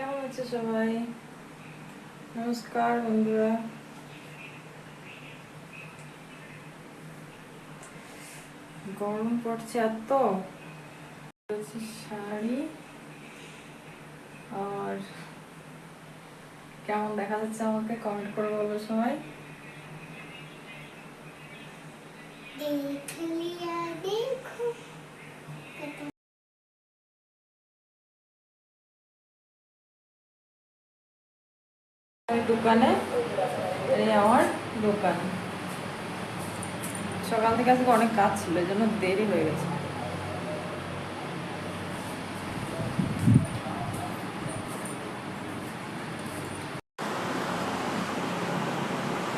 কেমন আছে সবাই? নমস্কার, বন্ধুরা। গরম পড়ছে এত শাড়ি আর কেমন দেখা যাচ্ছে আমাকে? কমেন্ট করে বলব সবাই। দেখলিয়া দেখ দোকানে এই আমার দোকান সকাল থেকে আজকে অনেক কাজ ছিল এই জন্য দেরি হয়ে গেছে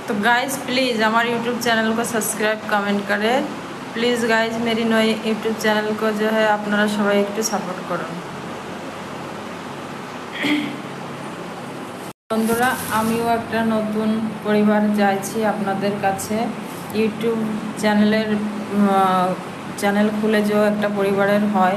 तो गाइस प्लीज़ हमारे यूट्यूब चैनल को सब्सक्राइब कमेंट करें प्लीज़ गाइस मेरी नई यूट्यूब चैनल को जो है আপনারা সবাই একটু সাপোর্ট করুন বন্ধুরা, আমিও একটা নতুন পরিবার চাইছি আপনাদের কাছে। ইউটিউব চ্যানেলের চ্যানেল খুলে যে একটা পরিবারের হয়।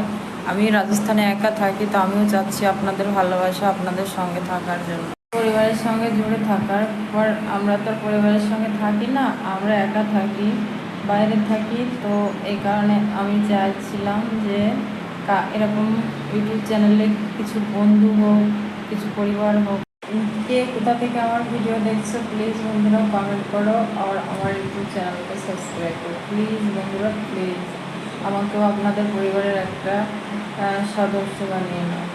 আমি রাজস্থানে একা থাকি, তো আমিও চাচ্ছি আপনাদের ভালোবাসা, আপনাদের সঙ্গে থাকার জন্য। পরিবারের সঙ্গে জুড়ে থাকার পর আমরা তো পরিবারের সঙ্গে থাকি না, আমরা একা থাকি, বাইরে থাকি। তো এই কারণে আমি চাইছিলাম যে এরকম ইউটিউব চ্যানেলে কিছু বন্ধু হোক, কিছু পরিবার হোক কে কোথা থেকে আমার ভিডিও দেখছ প্লিজ বন্ধুরা কমেন্ট করো আর আমার ইউটিউব চ্যানেলকে সাবস্ক্রাইব করো। প্লিজ বন্ধুরা প্লিজ আমাকেও আপনাদের পরিবারের একটা সদস্য বানিয়ে নাও।